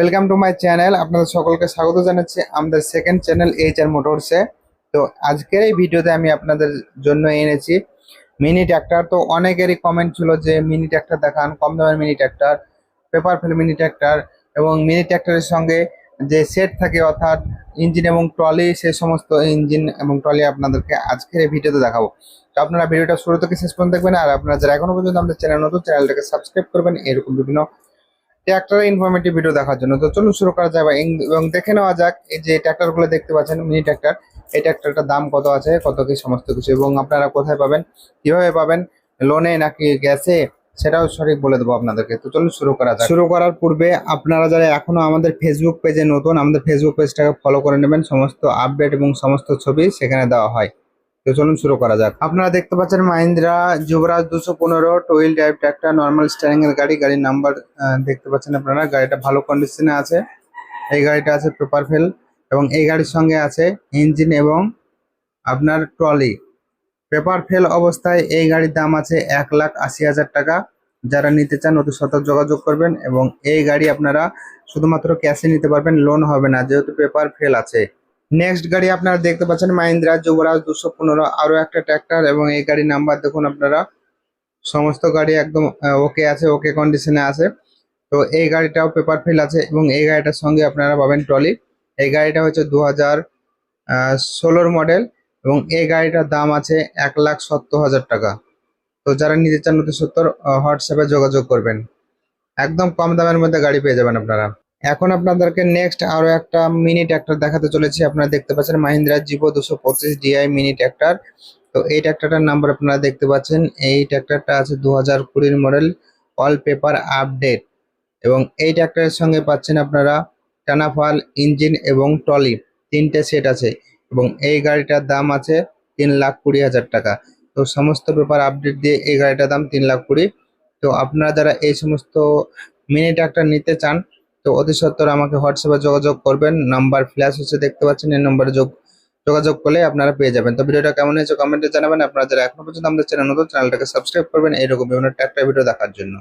Welcome to my channel আপনাদের সকলকে স্বাগত জানাচ্ছি আমাদের সেকেন্ড চ্যানেল এইচ আর মোটরসে তো আজকের এই ভিডিওতে আমি আপনাদের জন্য এনেছি মিনি ট্র্যাক্টর তো অনেকেরই কমেন্ট ছিল যে মিনি ট্র্যাক্টর দেখান, কম দামের mini tractor paper fail mini tractor এবং মিনি ট্র্যাক্টরের সঙ্গে যে সেট থাকে অর্থাৎ ইঞ্জিন এবং ট্রলি সেই সমস্ত ইঞ্জিন এবং ট্রলি আপনাদেরকে আজকের এই ভিডিওতে দেখাবো। তো আপনারা ভিডিওটা শুরু থেকে শেষ পর্যন্ত দেখবেন আর আপনারা যারা এখনও পর্যন্ত আমাদের চ্যানেল নতুন চ্যানেলটাকে সাবস্ক্রাইব করবেন। এরকম বিভিন্ন ট্র্যাক্টরের ইনফরমেটিভ ভিডিও দেখার জন্য। তো চলুন শুরু করা এং- এবং দেখে নেওয়া যাক, এই যে ট্র্যাক্টরগুলো দেখতে পাচ্ছেন মিনি ট্র্যাক্টর এই ট্র্যাক্টরটার দাম কত আছে, কত কি সমস্ত কিছু, এবং আপনারা কোথায় পাবেন, কীভাবে পাবেন লোনে নাকি গ্যাসে, সেটাও সঠিক বলে দেবো আপনাদেরকে। তো চলুন শুরু করা যাক। শুরু করার পূর্বে আপনারা যারা এখনও আমাদের ফেসবুক পেজে নতুন, আমাদের ফেসবুক পেজটাকে ফলো করে নেবেন, সমস্ত আপডেট এবং সমস্ত ছবি সেখানে দেওয়া হয়। তো চলুন শুরু করা যাক। আপনারা দেখতে পাচ্ছেন মাহিন্দ্রা যুবরাজ দুশো পনেরো টোয়েল ড্রাইভ একটা নর্মাল স্টারিং এর গাড়ি, গাড়ির নাম্বার দেখতে পাচ্ছেন আপনারা। গাড়িটা ভালো কন্ডিশনে আছে। এই গাড়িটা আছে পেপার ফেল এবং এই গাড়ির সঙ্গে আছে ইঞ্জিন এবং আপনার ট্রলি পেপার ফেল অবস্থায় এই গাড়ির দাম আছে এক লাখ আশি হাজার টাকা। যারা নিতে চান অতি সতর্ক যোগাযোগ করবেন এবং এই গাড়ি আপনারা শুধুমাত্র ক্যাশে নিতে পারবেন লোন হবে না, যেহেতু পেপার ফেল আছে। নেক্সট গাড়ি আপনারা দেখতে পাচ্ছেন মাহিন্দ্রা যুবরাজ দুশো পনেরো, আরও একটা ট্র্যাক্টর এবং এই গাড়ির নাম্বার দেখুন আপনারা। সমস্ত গাড়ি একদম ওকে আছে ওকে কন্ডিশনে আছে। তো এই গাড়িটাও পেপার ফিল আছে এবং এই গাড়িটার সঙ্গে আপনারা পাবেন ট্রলি এই গাড়িটা হচ্ছে দু হাজার মডেল এবং এই গাড়িটার দাম আছে এক লাখ সত্তর হাজার টাকা। তো যারা নিতে চান অতি সত্তর হোয়াটসঅ্যাপে যোগাযোগ করবেন। একদম কম দামের মধ্যে গাড়ি পেয়ে যাবেন আপনারা। এখন আপনাদেরকে নেক্সট আরও একটা মিনি ট্র্যাক্টর দেখাতে চলেছি। আপনারা দেখতে পাচ্ছেন মাহিন্দ্রা জিভো দুশো পঁচিশ ডিআই মিনি ট্র্যাক্টর তো এই ট্র্যাক্টরটার নাম্বার আপনারা দেখতে পাচ্ছেন। এই ট্র্যাক্টরটা আছে দু হাজার কুড়ির মডেল অল পেপার আপডেট এবং এই ট্র্যাক্টরের সঙ্গে পাচ্ছেন আপনারা টানাফাল ইঞ্জিন এবং ট্রলি তিনটে সেট আছে। এবং এই গাড়িটার দাম আছে তিন লাখ কুড়ি হাজার টাকা। তো সমস্ত পেপার আপডেট দিয়ে এই গাড়িটার দাম তিন লাখ কুড়ি। তো আপনারা যারা এই সমস্ত মিনি ট্রাক্টর নিতে চান তো অতি সত্বর আমাকে হোয়াটসঅ্যাপে যোগাযোগ করবেন। নাম্বার ফ্ল্যাশ হচ্ছে দেখতে পাচ্ছেন, এই নম্বরে যোগ যোগাযোগ করলে আপনারা পেয়ে যাবেন। তো ভিডিওটা কেমন হয়েছে কমেন্টে জানাবেন। আপনারা যারা এখনও পর্যন্ত আমাদের চ্যানেল নতুন, চ্যানেলটাকে সাবস্ক্রাইব করবেন। এরকম বিভিন্ন ট্রাক্টর ভিডিও দেখার জন্য।